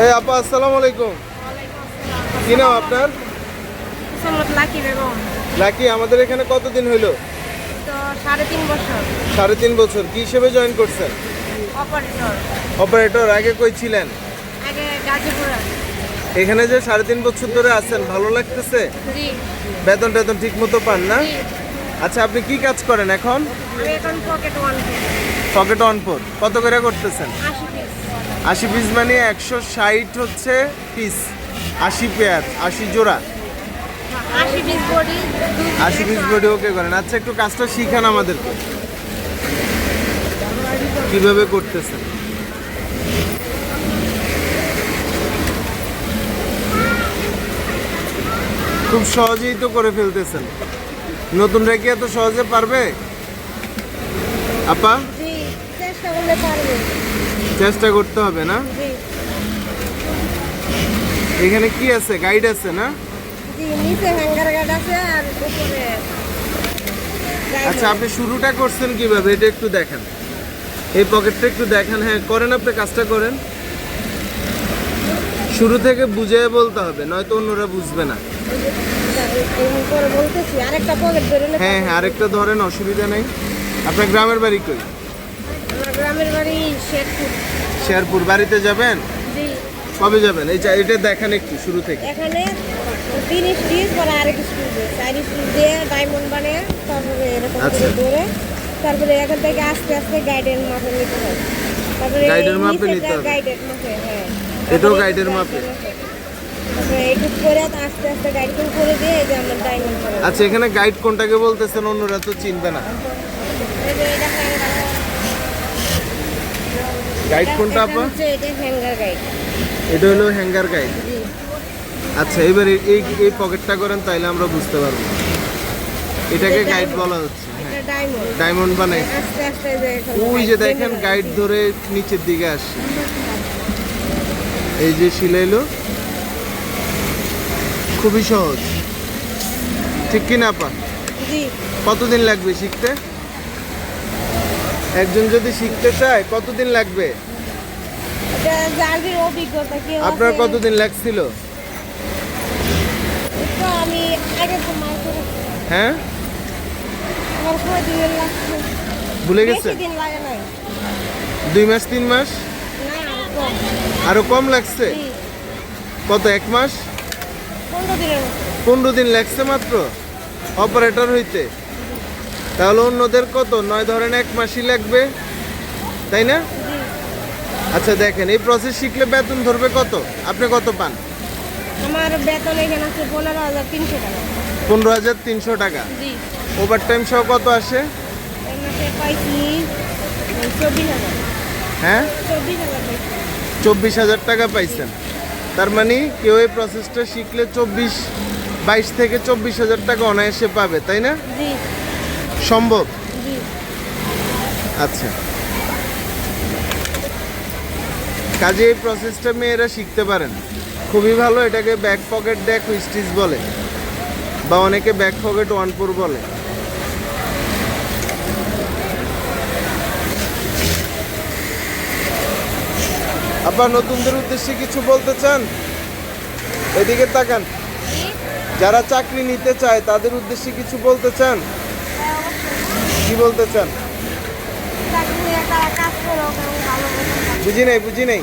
এই আপা আসসালামু আলাইকুম। কি নাম আপনার? লাকি আমাদের এখানে কতদিন হইল? সাড়ে তিন বছর। কি হিসেবে জয়েন করছেন? অপারেটর আগে কই ছিলেন? এখানে যে সাড়ে তিন বছর ধরে আছেন ভালো লাগতেছে? বেতন টেতন ঠিক মতো পান না? আচ্ছা আপনি কি কাজ করেন এখন? পকেট ওয়ান কত করে করতেছেন? আশি পিস মানে একশো ষাট হচ্ছে পিস আশি পেয়ার আশি জোড়া। আশি পিস বডি ওকে করেন। আচ্ছা একটু কাজটা শিখান আমাদেরকে। কীভাবে করতেছেন? খুব সহজেই তো করে ফেলতেছেন। নতুনরা কি এত সহজে পারবে? আপা? চেষ্টা করলে পারবে। চেষ্টা করতে হবে না? এখানে কি আছে? গাইড আছে না? আচ্ছা আপনি শুরুটা করছেন কীভাবে? এটা একটু দেখেন। এই পকেটটা একটু দেখেন। হ্যাঁ করেন আপনি কাজটা করেন। শুরু থেকে বুঝে বলতে হবে নয়তো অন্যরা বুঝবে না। হ্যাঁ হ্যাঁ আরেকটা ধরেন অসুবিধা নেই। আপনার গ্রামের বাড়ি কই? গ্রামের বাড়ি শেরপুর। শেরপুর বাড়িতে যাবেন? জি। কবে যাবেন? এই এটা দেখেন একটু শুরু থেকে। এখানে তিন স্টিচ পরে আরেক স্টিচ দিয়ে চার স্টিচ দিয়ে ডায়মন্ড বানিয়ে তারপরে এরকম আচ্ছা। করে ধরে তারপরে এখান থেকে আস্তে আস্তে গাইডের মাপে নিতে হয়। তারপরে এর মাপে নিতে হবে? গাইডের মাপে হ্যাঁ। এটাও একটু মাপে? তারপরে এইটুক করে আস্তে আস্তে গাইড করে দিয়ে এই যে আমরা ডায়মন্ড করে আচ্ছা এখানে গাইড কোনটাকে বলতেছেন? অন্যরা তো চিনবে না এই যে এটা হ্যাঙ্গার গাইড কোনটা আপা? এটা হ্যাঙ্গার গাইড এটা হলো হ্যাঙ্গার গাইড আচ্ছা এবার এই- এই পকেটটা করেন তাইলে আমরা বুঝতে পারব। এটাকে গাইড বলা হচ্ছে এটা ডায়মন্ড ডায়মন্ড বানাই ওই যে দেখেন গাইড ধরে নিচের দিকে আসছে। এই যে শিলাইলো খুবই সহজ। ঠিক কি না পা জি। কতদিন লাগবে শিখতে? একজন যদি শিখতে চায় কতদিন লাগবে? আপনার কতদিন লাগছিল? হ্যাঁ? ভুলে নাই। দুই মাস তিন মাস? আরও কম। লাগছে? কত এক মাস? পনেরো দিন লাগছে মাত্র? অপারেটর হইতে? তাহলে অন্যদের কত? নয় ধরেন এক মাসই লাগবে। তাই না? আচ্ছা দেখেন এই প্রসেস শিখলে বেতন ধরবে কত? আপনি কত পান? আমার বেতন এখানে আছে পনেরো হাজার তিনশো টাকা। পনেরো হাজার তিনশো টাকা। জি। ওভার টাইম সহ কত আসে? হ্যাঁ? চব্বিশ হাজার টাকা পাইছেন। তার মানে কেউ এই প্রসেসটা শিখলে চব্বিশ বাইশ থেকে চব্বিশ হাজার টাকা অনায়াসে পাবে তাই না? জি। সম্ভব? আচ্ছা। কাজে এই প্রসেসটা মেয়েরা শিখতে পারেন খুবই ভালো এটাকে ব্যাক পকেট ডেক স্টিচ বলে। বা অনেকে ব্যাক পকেট ওয়ানপুর বলে। আবার নতুনদের উদ্দেশ্যে কিছু বলতে চান? এদিকে তাকান। যারা চাকরি নিতে চায় তাদের উদ্দেশ্যে কিছু বলতে চান। কি বলতে চান। বুঝি নাই বুঝি নাই।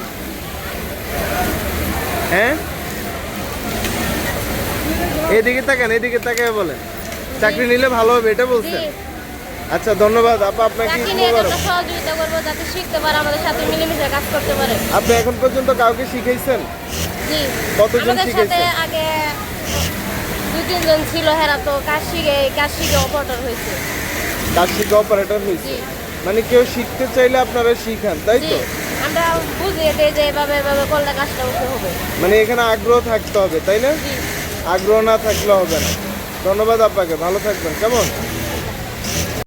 হ্যাঁ? এদিকে তাকান এদিকে তাকায় বলেন। চাকরি নিলে ভালো হবে এটা বলছেন। আচ্ছা ধন্যবাদ। আপা আপনাকে সহযোগিতা করব যাতে শিখতে পারে আমাদের সাথে মিলেমিশে কাজ করতে পারে। আপনি এখন পর্যন্ত কাউকে শিখাইছেন? জি। কতজন শিখেছে? আগে দু তিনজন ছিল হেরা তো কাজ শিখে কাজ শিখে অপারেটর হয়েছে। কাজ শিখে অপারেটর হয়েছে। মানে কেউ শিখতে চাইলে আপনারা শিখান তাই তো? আমরা বুঝিয়ে দেই যে এভাবে এভাবে করলে কাজটা হবে। মানে এখানে আগ্রহ থাকতে হবে তাই না? আগ্রহ না থাকলে হবে না। ধন্যবাদ আপনাকে ভালো থাকবেন কেমন?